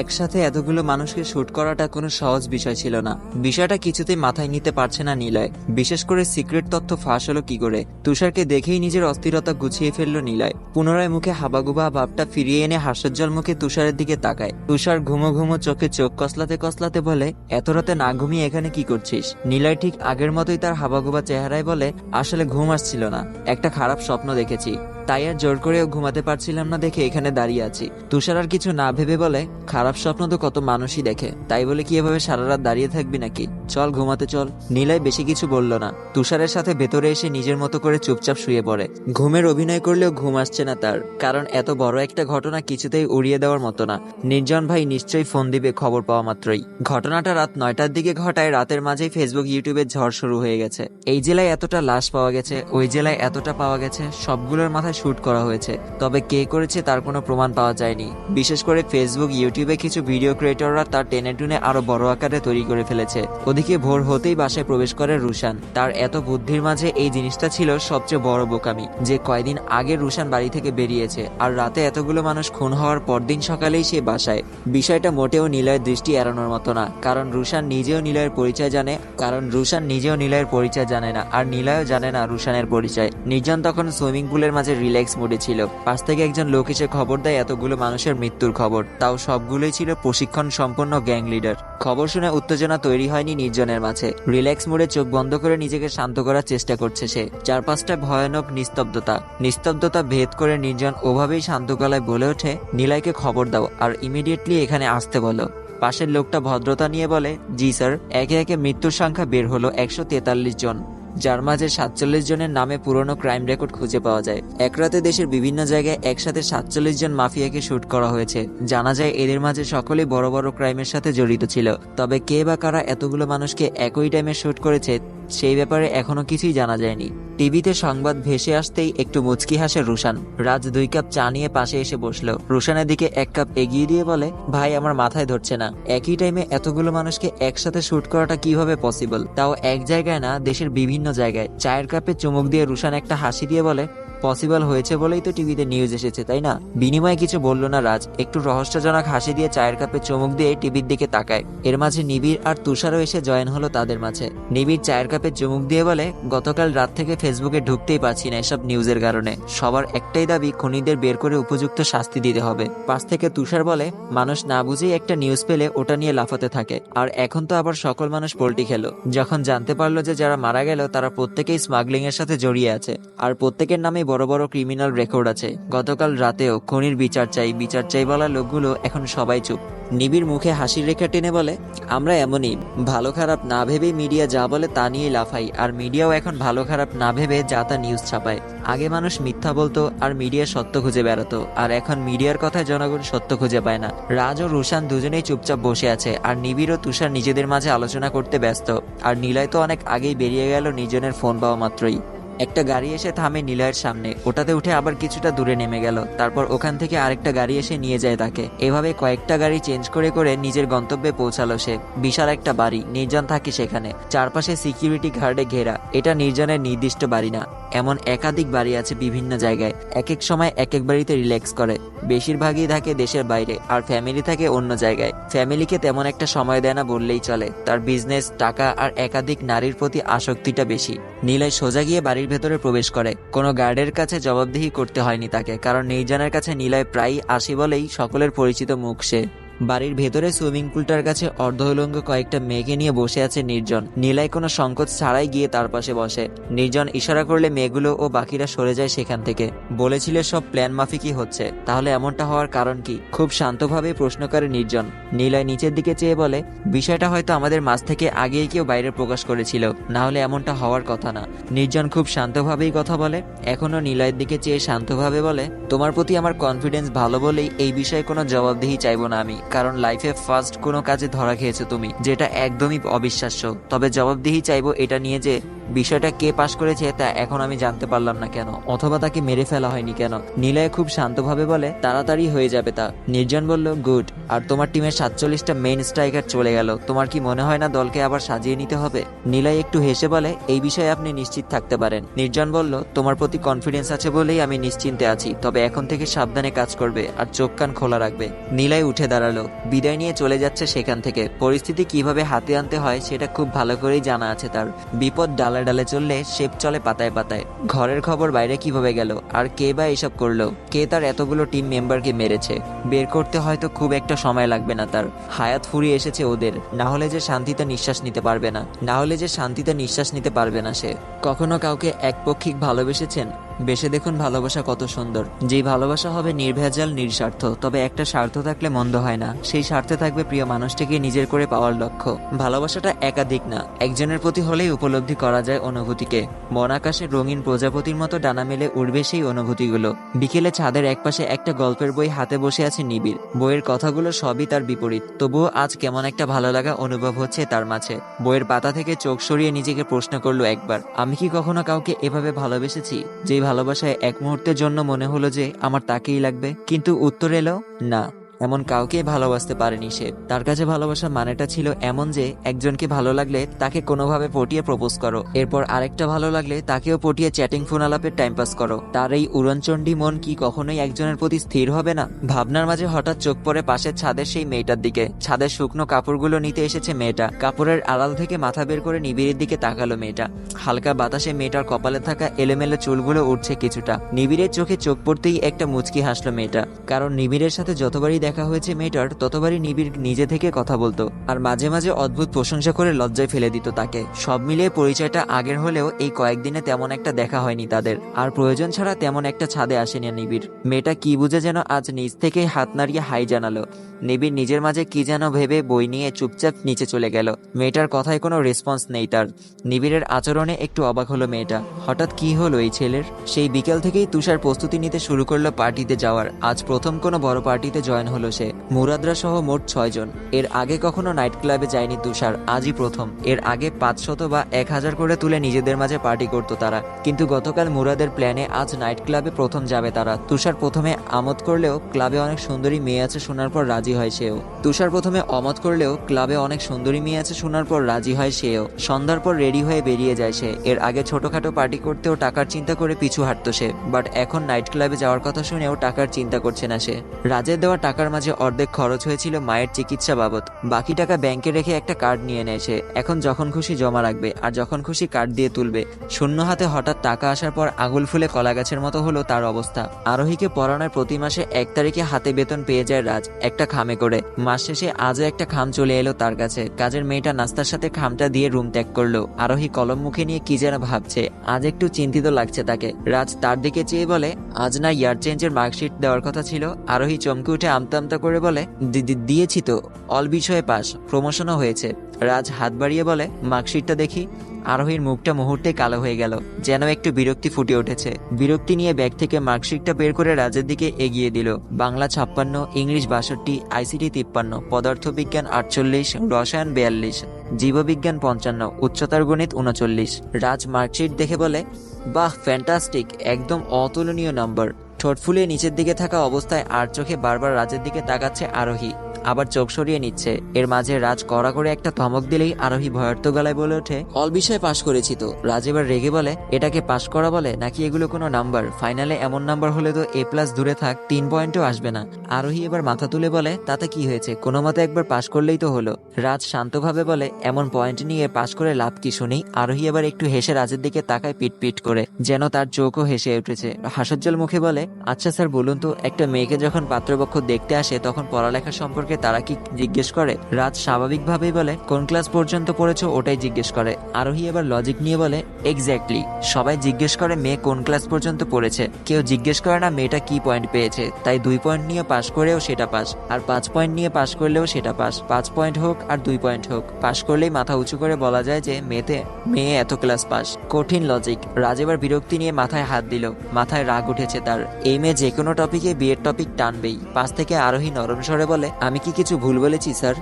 একসাথে এতগুলো মানুষকে শুট করাটা কোনো সহজ বিষয় ছিল না। বিষয়টা কিছুতেই মাথায় নিতে পারছে না নিলয়। বিশেষ করে সিক্রেট তথ্য ফাঁস হলো কি করে? তুষারকে দেখেই নিজের অস্থিরতা গুছিয়ে ফেলল নিলয়। পুনরায় মুখে হাবাগুবা ভাবটা ফিরিয়ে এনে হাস্যোজ্জ্বল মুখে তুষারের দিকে তাকায়। তুষার ঘুমো ঘুমো চোখে চোখ কসলাতে কসলাতে বলে, এত রাতে না ঘুমিয়ে এখানে কি করছিস? নিলয় ঠিক আগের মতোই তার হাবাগুবা চেহারায় বলে, আসলে ঘুম আসছিল না। একটা খারাপ স্বপ্ন দেখেছি। তাই আর জোর করেও ঘুমাতে পারছিলাম না দেখে এখানে দাঁড়িয়ে আছি। তুষার আর কিছু না ভেবে বলে, খারাপ স্বপ্ন তো কত মানুষই দেখে। তাই বলে কি এভাবে সারা রাত দাঁড়িয়ে থাকবি নাকি? চল ঘুমাতে চল। নীলাই বেশি কিছু বলল না। তুষারের সাথে ভেতরে এসে নিজের মতো করে চুপচাপ শুয়ে পড়ে। ঘুমের অভিনয় করলেও ঘুম আসছে না তার, কারণ এত বড় একটা ঘটনা কিছুতেই উড়িয়ে দেওয়ার মতো না। নির্জন ভাই নিশ্চয়ই ফোন দিবে খবর পাওয়া মাত্রই। ঘটনাটা রাত নয়টার দিকে ঘটায়, রাতের মাঝেই ফেসবুক ইউটিউবে ঝড় শুরু হয়ে গেছে। এই জেলায় এতটা লাশ পাওয়া গেছে, ওই জেলায় এতটা পাওয়া গেছে, সবগুলোর মাথায় শুট করা হয়েছে, তবে কে করেছে তার কোনো প্রমাণ পাওয়া যায়নি। বিশেষ করে ফেসবুক ইউটিউবে কিছু ভিডিও ক্রিয়েটররা তার টেনে টুনে আরও বড় আকারে তৈরি করে ফেলেছে। ওদিকে ভোর হতেই বাসায় প্রবেশ করে রুশান। তার এত বুদ্ধির মাঝে এই জিনিসটা ছিল সবচেয়ে বড় বোকামি, যে কয়দিন আগে রুশান বাড়ি থেকে বেরিয়েছে, আর রাতে এতগুলো মানুষ খুন হওয়ার পরদিন সকালেই সে বাসায়। বিষয়টা মোটেও নিলয়ের দৃষ্টি এড়ানোর মতো না, কারণ রুশান নিজেও নিলয়ের পরিচয় জানে, কারণ রুশান নিজেও নিলয়ের পরিচয় জানে না, আর নিলয়ও জানে না রুশানের পরিচয়। নির্জন তখন সুইমিং পুলের মাঝে রিল্যাক্স মুডে ছিল। পাশ থেকে একজন লোক এসে খবর দেয়, এতগুলো মানুষের মৃত্যুর খবর। তাও সবগুলোই ছিল প্রশিক্ষণ সম্পন্ন গ্যাং লিডার খবর শুনে উত্তেজনা তৈরি হয়নি নির্জনের মাঝে। রিল্যাক্স মুডে চোখ বন্ধ করে নিজেকে শান্ত করার চেষ্টা করছে সে। চারপাশটা ভয়ানক নিস্তব্ধতা। নিস্তব্ধতা ভেদ করে নির্জন ওভাবেই শান্ত গলায় বলে ওঠে নিলয়কে খবর দাও আর ইমিডিয়েটলি এখানে আসতে বলো। পাশের লোকটা ভদ্রতা নিয়ে বলে, জি স্যার। একে একে মৃত্যুর সংখ্যা বের হলো একশো তেতাল্লিশ জন। যার মাঝে সাতচল্লিশ জনের নামে পুরনো ক্রাইম রেকর্ড খুঁজে পাওয়া যায়। এক রাতে দেশের বিভিন্ন জায়গায় একসাথে সাতচল্লিশ জন মাফিয়াকে শুট করা হয়েছে। জানা যায়, এদের মাঝে সকলেই বড় বড় ক্রাইমের সাথে জড়িত ছিল। তবে কে বা কারা এতগুলো মানুষকে একই টাইমে শুট করেছে সেই ব্যাপারে এখনও কিছুই জানা যায়নি। টিভিতে সংবাদ ভেসে আসতেই একটু মুচকি হাসে রুশান। রাজ দুই কাপ চা নিয়ে পাশে এসে বসল। রুশানের দিকে এক কাপ এগিয়ে দিয়ে বলে, ভাই, আমার মাথায় ধরছে না। একই টাইমে এতগুলো মানুষকে একসাথে শুট করাটা কীভাবে পসিবল তাও এক জায়গায় না, দেশের বিভিন্ন জায়গায়। চায়ের কাপে চুমুক দিয়ে রুশান একটা হাসি দিয়ে বলে পসিবল হয়েছে বলেই তো টিভিতে নিউজ এসেছে, তাই না? বিনিময়ে কিছু বলল না রাজ। একটু রহস্যজনক হাসি দিয়ে চায়ের কাপে চমুক দিয়ে টিভির দিকে তাকায়। এর মাঝে নিবিড় আর তুষারও এসে জয়েন হলো তাদের মাঝে। নিবিড় চায়ের কাপে চমুক দিয়ে বলে, গতকাল রাত থেকে ফেসবুকে ঢুকতেই পারছি না এসব নিউজের কারণে। সবার একটাই দাবি, খুনিদের বের করে উপযুক্ত শাস্তি দিতে হবে। পাশ থেকে তুষার বলে, মানুষ না বুঝেই একটা নিউজ পেলে ওটা নিয়ে লাফাতে থাকে। আর এখন তো আবার সকল মানুষ পোল্টি খেলো। যখন জানতে পারল যে যারা মারা গেল, তারা প্রত্যেকেই স্মাগলিং এর সাথে জড়িয়ে আছে। আর প্রত্যেকের নামে বড় বড় ক্রিমিনাল রেকর্ড আছে। গতকাল রাতেও খনির বিচার চাই বিচার চাই বলা লোকগুলো এখন সবাই চুপ। নিবিড় মুখে হাসির রেখা টেনে বলে, আমরা এমনই, ভালো খারাপ না ভেবে মিডিয়া যা বলে তা নিয়ে লাফাই, আর মিডিয়াও এখন ভালো খারাপ না ভেবে যা তা নিউজ ছাপায়। আগে মানুষ মিথ্যা বলতো, আর মিডিয়া সত্য খুঁজে বেড়াতো, আর এখন মিডিয়ার কথায় জনগণ সত্য খুঁজে পায় না। রাজ ও রুশান দুজনেই চুপচাপ বসে আছে, আর নিবিড় ও তুষার নিজেদের মাঝে আলোচনা করতে ব্যস্ত, আর নিলয় তো অনেক আগেই বেরিয়ে গেল নিজনের ফোন পাওয়া মাত্রই। একটা গাড়ি এসে থামে নিলয়ের সামনে। ওটাতে উঠে আবার কিছুটা দূরে নেমে গেল। তারপর ওখান থেকে আরেকটা গাড়ি এসে নিয়ে যায় তাকে। এভাবে কয়েকটা গাড়ি চেঞ্জ করে করে নিজের গন্তব্যে পৌঁছালো সে। বিশাল একটা বাড়ি। নির্জন থাকে সেখানে। চারপাশে সিকিউরিটি গার্ডে ঘেরা। এটা নির্জনের নির্দিষ্ট বাড়ি না। এমন একাধিক বাড়ি আছে বিভিন্ন জায়গায়। এক এক সময় এক এক বাড়িতে রিল্যাক্স করে। বেশিরভাগই থাকে দেশের বাইরে। আর ফ্যামিলি থাকে অন্য জায়গায়। ফ্যামিলিকে তেমন একটা সময় দেয় না বললেই চলে। তার বিজনেস, টাকা আর একাধিক নারীর প্রতি আসক্তিটা বেশি। নীলয় সোজা গিয়ে বাড়ির ভেতরে প্রবেশ করে। কোনো গার্ডের কাছে জবাবদিহি করতে হয়নি তাকে, কারণ নির্জনের কাছে নিলয় প্রায়ই আসি বলেই সকলের পরিচিত মুখ সে। বাড়ির ভেতরে সুইমিং পুলটার কাছে অর্ধউলঙ্গ কয়েকটা মেয়েকে নিয়ে বসে আছে নির্জন। নীলাই কোনো সংকোচ ছাড়াই গিয়ে তার পাশে বসে। নির্জন ইশারা করলে মেয়েগুলো ও বাকিরা সরে যায় সেখান থেকে। বলেছিল, সব প্ল্যান মাফিকই হচ্ছে। তাহলে এমনটা হওয়ার কারণ কি? খুব শান্তভাবে প্রশ্ন করে নির্জন। নীলয় নিচের দিকে চেয়ে বলে, বিষয়টা হয়তো আমাদের মাঝ থেকে আগেই কেউ বাইরে প্রকাশ করেছিল। না হলে এমনটা হওয়ার কথা না। নির্জন খুব শান্তভাবেই কথা বলে। এখনও নিলয়ের দিকে চেয়ে শান্তভাবে বলে, তোমার প্রতি আমার কনফিডেন্স ভালো বলেই এই বিষয়ে কোনো জবাবদিহি চাইব না আমি। কারণ লাইফে ফার্স্ট কোনো কাজে ধরা খেয়েছো তুমি, যেটা একদমই অবিশ্বাস্য। তবে জবাবদিহি চাইব এটা নিয়ে যে বিষয়টা কে পাশ করেছে তা এখন আমি জানতে পারলাম না কেন, অথবা তাকে মেরে ফেলা হয়নি কেন। নিলয় খুব শান্তভাবে বলে, তাড়াতাড়ি হয়ে যাবে তা। নির্জন বলল, গুড, আর তোমার টিমের সাতচল্লিশটা মেইন স্ট্রাইকার চলে গেল। তোমার কি মনে হয় না দলকে আবার সাজিয়ে নিতে হবে? নিলয় একটু হেসে বলে, এই বিষয়ে আপনি নিশ্চিত থাকতে পারেন। নির্জন বলল, তোমার প্রতি কনফিডেন্স আছে বলেই আমি নিশ্চিন্তে আছি, তবে এখন থেকে সাবধানে কাজ করবে আর চোখ কান খোলা রাখবে। নিলয় উঠে দাঁড়াল, বিদায় নিয়ে চলে যাচ্ছে সেখান থেকে। পরিস্থিতি কীভাবে হাতে আনতে হয় সেটা খুব ভালো করেই জানা আছে তার। বিপদ ডালে ডালে ডালে চললে শেপ চলে পাতায় পাতায়। ঘরের খবর বাইরে কীভাবে গেল? আর কে বা এসব করল? কে তার এতগুলো টিম মেম্বারকে মেরেছে? বের করতে হয়তো খুব একটা সময় লাগবে না তার। হায়াত ফুরিয়ে এসেছে ওদের। না হলে যে শান্তিতে নিঃশ্বাস নিতে পারবে না। না হলে যে শান্তিতে নিঃশ্বাস নিতে পারবে না সে। কখনো কাউকে একপক্ষিক ভালোবেসেছেন? বেশে দেখুন ভালোবাসা কত সুন্দর। যেই ভালোবাসা হবে নির্ভেজাল, নিঃস্বার্থ, তবে একটা স্বার্থ থাকলে মন্দ হয় না। সেই স্বার্থে থাকবে প্রিয় মানুষটিকে নিজের করে পাওয়ার লক্ষ্য। ভালোবাসাটা একাধিক না, একজনের প্রতি হলেই উপলব্ধি করা যায় অনুভূতিকে। মন আকাশে রঙিন প্রজাপতির মতো ডানা মেলে উড়বে সেই অনুভূতিগুলো। বিকেলে ছাদের একপাশে একটা গল্পের বই হাতে বসে আছে নিবিড়। বইয়ের কথাগুলো সবই তার বিপরীত। তবুও আজ কেমন একটা ভালো লাগা অনুভব হচ্ছে তার মাঝে। বইয়ের পাতা থেকে চোখ সরিয়ে নিজেকে প্রশ্ন করল একবার, আমি কি কখনো কাউকে এভাবে ভালোবেসেছি, যেই ভালোবাসায় এক মুহূর্তের জন্য মনে হলো যে আমার তাকেই লাগবে? কিন্তু উত্তর এলো, না। এমন কাউকে ভালোবাসতে পারেনি সে। তার কাছে ভালোবাসার মানেটা ছিল এমন যে, একজনকে ভালো লাগলে তাকে কোনোভাবে পটিয়ে প্রপোজ করো। এরপর আরেকটা ভালো লাগলে তাকেও পটিয়ে চ্যাটিং ফোন আলাপের টাইম পাস করো। তার এই উড়নচণ্ডী মন কি কখনোই একজনের প্রতি স্থির হবে না? ভাবনার মাঝে হঠাৎ চোখ পড়ে পাশের ছাদের সেই মেয়েটার দিকে। ছাদের শুকনো কাপড়গুলো নিতে এসেছে মেয়েটা। কাপড়ের আড়াল থেকে মাথা বের করে নিবিড়ের দিকে তাকালো মেয়েটা। হালকা বাতাসে মেয়েটার কপালে থাকা এলোমেলো চুলগুলো উঠছে কিছুটা। নিবিড়ের চোখে চোখ পড়তেই একটা মুচকি হাসলো মেয়েটা। কারণ নিবিড়ের সাথে যতবারই দেখা হয়েছে মেয়েটার, ততবারই নিবিড় নিজে থেকে কথা বলতো আর মাঝে মাঝে অদ্ভুত প্রশংসা করে লজ্জায় ফেলে দিত তাকে। সব মিলিয়ে পরিচয়টা আগের হলেও এই কয়েকদিনে তেমন একটা দেখা হয়নি তাদের। আর প্রয়োজন ছাড়া তেমন একটা ছাদে আসেনি নিবিড়। মেয়েটা কি বুঝে যেন আজ নিজ থেকেই হাত নাড়িয়ে হাই জানালো। নিবিড় নিজের মাঝে কি যেন ভেবে বই নিয়ে চুপচাপ নিচে চলে গেল। মেয়েটার কথায় কোনো রেসপন্স নেই তার। নিবিড়ের আচরণে একটু অবাক হলো মেয়েটা। হঠাৎ কি হলো এই ছেলের? সেই বিকেল থেকেই তুষার প্রস্তুতি নিতে শুরু করল পার্টিতে যাওয়ার। আজ প্রথম কোনো বড় পার্টিতে জয়েন হলো সে। মুরাদরা সহ মোট ছয়জন এর আগে কখনো নাইট ক্লাবে যায়নি তুষার, আজই প্রথম। এর আগে পাঁচশত বা এক হাজার করে তুলে নিজেদের মাঝে পার্টি করতো তারা। কিন্তু গতকাল মুরাদের প্ল্যানে আজ নাইট ক্লাবে প্রথম যাবে তারা। তুষার প্রথমে আমোদ করলেও ক্লাবে অনেক সুন্দরী মেয়ে আছে শোনার পর রাজি হয় সেও। তুষার প্রথমে অমত করলেও ক্লাবে অনেক সুন্দরী মেয়ে আছে শোনার পর রাজি হয় সেও। সন্ধ্যার পর রেডি হয়ে বেরিয়ে যায় সে। এর আগে ছোটখাটো পার্টি করতেও টাকার চিন্তা করে পিছু হাঁটতো সে। বাট এখন নাইট ক্লাবে যাওয়ার কথা শুনেও টাকার চিন্তা করছে না সে। রাজের দেওয়া টাকার মাঝে অর্ধেক খরচ হয়েছিল মায়ের চিকিৎসা বাবদ। বাকি টাকা ব্যাংকে রেখে একটা কার্ড নিয়ে নেয় এখন যখন খুশি জমা রাখবে আর যখন খুশি কার্ড দিয়ে তুলবে। শূন্য হাতে হঠাৎ টাকা আসার পর আঙুল ফুলে কলা গাছের মতো হলো তার অবস্থা। আরোহীকে পড়ানোর প্রতি মাসে এক তারিখে হাতে বেতন পেয়ে যায় রাজ, একটা খামে করে। মাস শেষে আজও একটা খাম চলে এলো তার কাছে। কাজের মেয়েটা নাস্তার সাথে খামটা দিয়ে রুম ত্যাগ করল। আরোহী কলম মুখে নিয়ে কি যেন ভাবছে। আজ একটু চিন্তিত লাগছে তাকে। রাজ তার দিকে চেয়ে বলে, আজ না ইয়ার চেঞ্জের মার্কশিট দেওয়ার কথা ছিল। আরোহী চমকে উঠে আমতা আমতা করে বলে, "দি- দি- দিয়েছি তো, অল বিষয়ে পাস প্রমোশনও হয়েছে। রাজ হাত বাড়িয়ে বলে, মার্কশিটটা দেখি। আরোহীর মুখটা মুহূর্তে কালো হয়ে গেল, যেন একটু বিরক্তি ফুটে উঠেছে। বিরক্তি নিয়ে ব্যাগ থেকে মার্কশিটটা বের করে রাজের দিকে এগিয়ে দিল। বাংলা ছাপ্পান্ন, ইংলিশ বাষট্টি, আইসিটি তিপ্পান্ন, পদার্থবিজ্ঞান আটচল্লিশ, রসায়ন বিয়াল্লিশ, জীববিজ্ঞান পঞ্চান্ন, উচ্চতার গণিত উনচল্লিশ। রাজ মার্কশিট দেখে বলে, বাহ ফ্যান্টাস্টিক একদম অতুলনীয় নম্বর ঠোঁট ফুলিয়ে নিচের দিকে থাকা অবস্থায় আর চোখে বারবার রাজের দিকে তাকাচ্ছে আরোহী। আবার চোখ সরিয়ে নিচ্ছে। এর মাঝে রাজ কড়া করে একটা ধমক দিলেই আরোহী ভয়ার্থ গলায় বলে ওঠে অল বিষয়ে পাশ করেছি তো। রাজ এবার রেগে বলে, এটাকে পাশ করা বলে? নাকি এগুলো কোনো নাম্বার? ফাইনালে এমন নাম্বার হলে তো এ প্লাস দূরে থাক, তিন পয়েন্টও আসবে না। আরোহী এবার মাথা তুলে বলে, তাতে কি হয়েছে? কোনো মতে একবার পাশ করলেই তো হলো। রাজ শান্তভাবে বলে, এমন পয়েন্ট নিয়ে পাশ করে লাভ কি শুনি? আরোহী এবার একটু হেসে রাজের দিকে তাকায় পিট পিট করে, যেন তার চোখও হেসে উঠেছে। হাসজ্জ্বল মুখে বলে আচ্ছা স্যার, বলুন তো, একটা মেয়েকে যখন পাত্রপক্ষ দেখতে আসে, তখন পড়ালেখা সম্পর্কে তারা কি জিজ্ঞেস করে? রাজ স্বাভাবিকভাবেই বলে, কোন ক্লাস পর্যন্ত পড়েছো ওটাই জিজ্ঞেস করে। আরোহী এবার লজিক নিয়ে বলে এক্স্যাক্টলি সবাই জিজ্ঞেস করে, মেয়ে কোন ক্লাস পর্যন্ত পড়েছে? কেউ জিজ্ঞেস করে, না, মেয়েটা কি পয়েন্ট পেয়েছে? তাই দুই পয়েন্ট নিয়ে পাশ করেও সেটা পাস আর পাঁচ পয়েন্ট নিয়ে পাশ করলেও সেটা পাস পাঁচ পয়েন্ট হোক আর দুই পয়েন্ট হোক পাশ করলেই মাথা উঁচু করে বলা যায় যে, মেয়েতে, মেয়ে এত ক্লাস পাস কঠিন লজিক রাজ এবার বিরক্তি নিয়ে মাথায় হাত দিল, মাথায় রাগ উঠেছে তার। এই মেয়ে যে কোনো টপিকে বিয়ের টপিক টানবেই। পাশ থেকে আরোহী নরম স্বরে বলে, আমি কি কিছু ভুল বলেছি স্যার?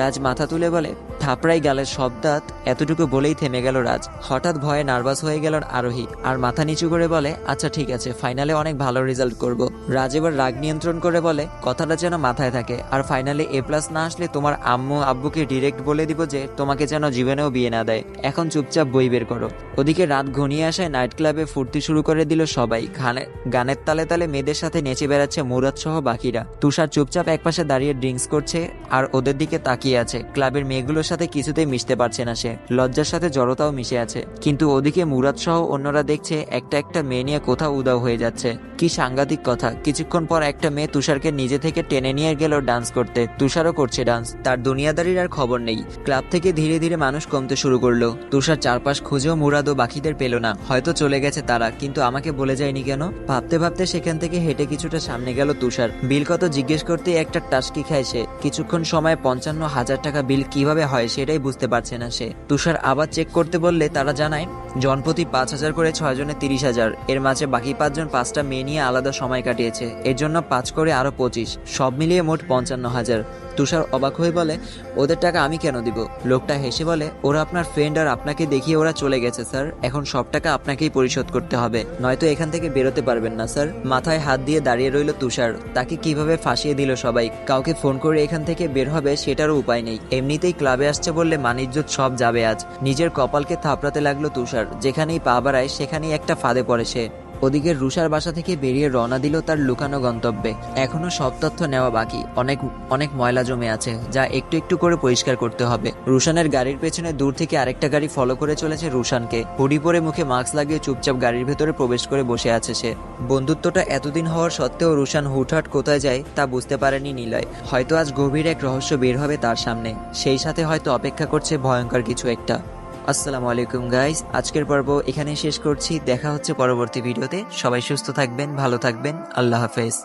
রাজ মাথা তুলে বলে, থাপড়াই গালের সব দাঁত এতটুকু বলেই থেমে গেল রাজ। হঠাৎ ভয়ে নার্ভাস হয়ে গেল আরোহী আর মাথা নিচু করে বলে আচ্ছা ঠিক আছে, ফাইনালে অনেক ভালো রেজাল্ট করব। রাজ এবার রাগ নিয়ন্ত্রণ করে বলে, কথাটা যেন মাথায় থাকে। আর ফাইনালে এ প্লাস না আসলে তোমার আম্মু আব্বুকে ডিরেক্ট বলে দিব যে, তোমাকে যেন জীবনেও বিয়ে না দেয়। এখন চুপচাপ বই বের করো। ওদিকে রাত ঘনিয়ে আসায় নাইট ক্লাবে ফুর্তি শুরু করে দিল সবাই। গানের তালে তালে মেয়েদের সাথে নেচে বেড়াচ্ছে মুরাদ সহ বাকিরা। তুষার চুপচাপ একপাশে দাঁড়িয়ে ড্রিঙ্কস করছে আর ওদের দিকে তাকিয়ে আছে। ক্লাবের মেয়েগুলোর সাথে কিছুতেই মিশতে পারছে না সে। লজ্জার সাথে জড়তাও মিশে আছে। কিন্তু ওদিকে মুরাদ সহ অন্যরা দেখছে একটা একটা মেয়ে নিয়ে কোথাও উদাও হয়ে যাচ্ছে। কি সাংঘাতিক কথা। কিছুক্ষণ পর একটা মেয়ে তুষারকে নিজে থেকে টেনে নিয়ে গেল ডান্স করতে। তুষারও করছে ডান্স। তার দুনিয়াদারির আর খবর নেই। ক্লাব থেকে ধীরে ধীরে মানুষ কমতে শুরু করল। তুষার চারপাশ খুঁজেও মুরাদ ও বাকিদের পেল না। হয়তো চলে গেছে তারা, কিন্তু আমাকে বলে যায়নি কেন? ভাবতে ভাবতে সেখান থেকে হেঁটে কিছুটা সামনে গেল তুষার। বিল কত জিজ্ঞেস করতে একটা টাস্কি খায় সে। কিছুক্ষণ সময় পঞ্চান্ন হাজার টাকা বিল কীভাবে হয় সেটাই বুঝতে পারছে না সে। তুষার আবার চেক করতে বললে তারা জানায়, জনপ্রতি পাঁচ হাজার করে ছয় জনে তিরিশ হাজার। এর মাঝে বাকি পাঁচজন পাঁচটা মেয়ে নিয়ে আলাদা সময় কাটিয়েছে। এর জন্য পাঁচ করে আরও পঁচিশ। সব মিলিয়ে মোট পঞ্চান্ন হাজার। তুষার অবাক হয়ে বলে, ওদের টাকা আমি কেন দিব? লোকটা হেসে বলে, ওরা আপনার ফ্রেন্ড আর আপনাকে দেখিয়ে ওরা চলে গেছে স্যার এখন সব টাকা আপনাকেই পরিশোধ করতে হবে। নয়তো এখান থেকে বেরোতে পারবেন না স্যার মাথায় হাত দিয়ে দাঁড়িয়ে রইল তুষার। তাকে কীভাবে ফাঁসিয়ে দিল সবাই? কাউকে ফোন করে এখান থেকে বের হবে সেটারও উপায় নেই। এমনিতেই ক্লাবে আসছে বললে মানিজ্জত সব যাবে আজ। নিজের কপালকে থাপড়াতে লাগল তুষার। যেখানেই পা বাড়ায়, সেখানেই একটা ফাঁদে পড়ে সে। ওদিকে রুষার বাসা থেকে বেরিয়ে রওনা দিল তার লুকানো গন্তব্যে। এখনও সব তথ্য নেওয়া বাকি। অনেক অনেক ময়লা জমে আছে, যা একটু একটু করে পরিষ্কার করতে হবে। রুশানের গাড়ির পেছনে দূর থেকে আরেকটা গাড়ি ফলো করে চলেছে রুশানকে। হুডি পরে মুখে মাস্ক লাগিয়ে চুপচাপ গাড়ির ভেতরে প্রবেশ করে বসে আছে সে। বন্ধুত্বটা এতদিন হওয়ার সত্ত্বেও রুশান হুটহাট কোথায় যায় তা বুঝতে পারেনি নিলয়। হয়তো আজ গভীর এক রহস্য বের হবে তার সামনে। সেই সাথে হয়তো অপেক্ষা করছে ভয়ঙ্কর কিছু একটা। আসসালামু আলাইকুম গাইস আজকের পর্ব এখানে শেষ করছি। দেখা হচ্ছে পরবর্তী ভিডিওতে। সবাই সুস্থ থাকবেন, ভালো থাকবেন। আল্লাহ হাফেজ।